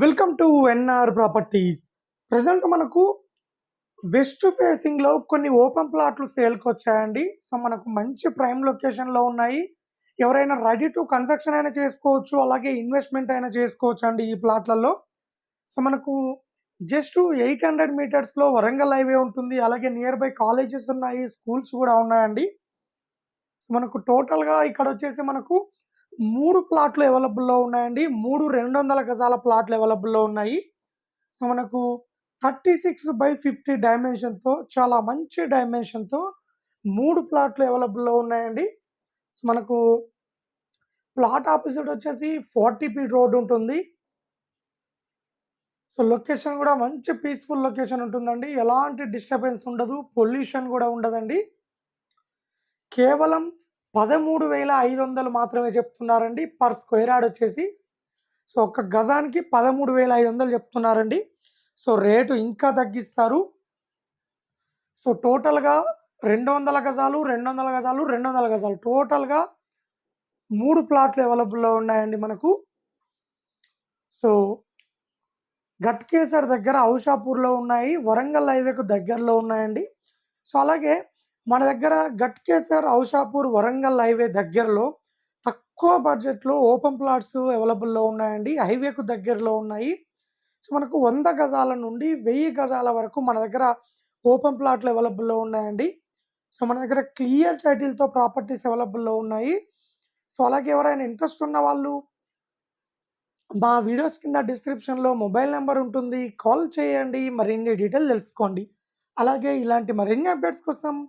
Welcome to NR properties. Present మనకు west ఫేసింగ్లో కొన్ని ఓపెన్ ప్లాట్లు సేల్కి వచ్చాయండి. సో మనకు మంచి ప్రైమ్ లొకేషన్లో ఉన్నాయి. ఎవరైనా రెడీ టు కన్స్ట్రక్షన్ అయినా చేసుకోవచ్చు అలాగే ఇన్వెస్ట్మెంట్ అయినా చేసుకోవచ్చు అండి ఈ ప్లాట్లలో. సో మనకు జస్ట్ ఎయిట్ హండ్రెడ్ మీటర్స్లో వరంగల్ హైవే ఉంటుంది. అలాగే నియర్ బై కాలేజెస్ ఉన్నాయి స్కూల్స్ కూడా ఉన్నాయండి. సో మనకు టోటల్గా ఇక్కడ వచ్చేసి మనకు మూడు ప్లాట్లు అవైలబుల్లో ఉన్నాయండి. మూడు రెండు వందల గజాల ప్లాట్లు అవైలబుల్లో ఉన్నాయి. సో మనకు థర్టీ సిక్స్ బై ఫిఫ్టీ డైమెన్షన్తో చాలా మంచి డైమెన్షన్తో మూడు ప్లాట్లు అవైలబుల్లో ఉన్నాయండి. సో మనకు ప్లాట్ ఆపోజిట్ వచ్చేసి ఫార్టీ ఫీట్ రోడ్ ఉంటుంది. సో లొకేషన్ కూడా మంచి పీస్ఫుల్ లొకేషన్ ఉంటుందండి. ఎలాంటి డిస్టర్బెన్స్ ఉండదు. పొల్యూషన్ కూడా ఉండదండి. కేవలం పదమూడు వేల ఐదు వందలు మాత్రమే చెప్తున్నారండి. పర్ స్క్వేర్ యార్డ్ వచ్చేసి సో ఒక గజానికి పదమూడు వేల ఐదు వందలు చెప్తున్నారండి. సో రేటు ఇంకా తగ్గిస్తారు. సో టోటల్గా రెండు వందల గజాలు రెండు వందల గజాలు రెండు వందల గజాలు. టోటల్గా మూడు ప్లాట్లు అవైలబుల్లో ఉన్నాయండి మనకు. సో గట్కేసర్ దగ్గర ఔషాపూర్లో ఉన్నాయి వరంగల్ హైవేకు దగ్గరలో ఉన్నాయండి. సో అలాగే మన దగ్గర గట్కేసర్ ఔషాపూర్ వరంగల్ హైవే దగ్గరలో తక్కువ బడ్జెట్లో ఓపెన్ ప్లాట్స్ అవైలబుల్లో ఉన్నాయండి. హైవేకు దగ్గరలో ఉన్నాయి. సో మనకు వంద గజాల నుండి వెయ్యి గజాల వరకు మన దగ్గర ఓపెన్ ప్లాట్లు అవైలబుల్లో ఉన్నాయండి. సో మన దగ్గర క్లియర్ టైటిల్తో ప్రాపర్టీస్ అవైలబుల్లో ఉన్నాయి. సో అలాగే ఎవరైనా ఇంట్రెస్ట్ ఉన్న వాళ్ళు మా వీడియోస్ కింద డిస్క్రిప్షన్లో మొబైల్ నెంబర్ ఉంటుంది. కాల్ చేయండి. మరిన్ని డీటెయిల్ తెలుసుకోండి. అలాగే ఇలాంటి మరిన్ని అప్డేట్స్ కోసం